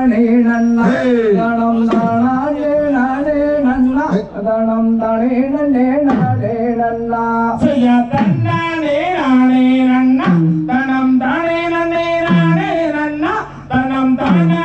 நானே நன்னா தடம் தானே நானே நன்னா தடம் தானே நன்னே நானே நன்னா. செய்ய தன்னானே நானே நன்னா தனம் தானே நன்னே நானே நன்னா தனம் தானா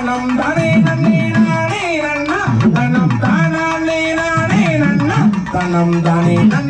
தனம் தானே நன்னே நானே நன்னா. தனம் தானே நானே நன்னா. தனம் தானே நன்னே.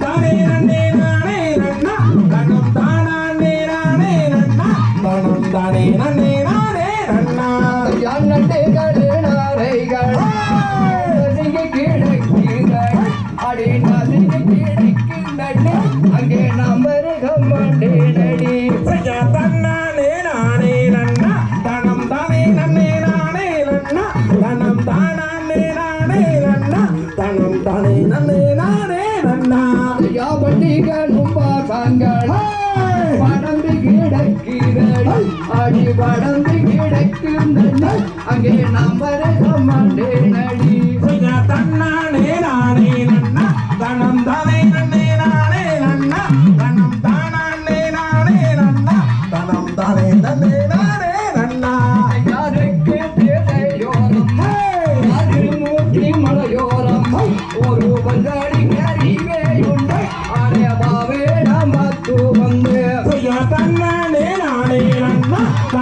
சாங்கனா யாவட்டிகளும் பாசாங்கனா படந்து கிடக்கிறேன் அடி படந்து கிடக்கின்றன. அங்கே நாம் வர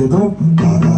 Dito, go.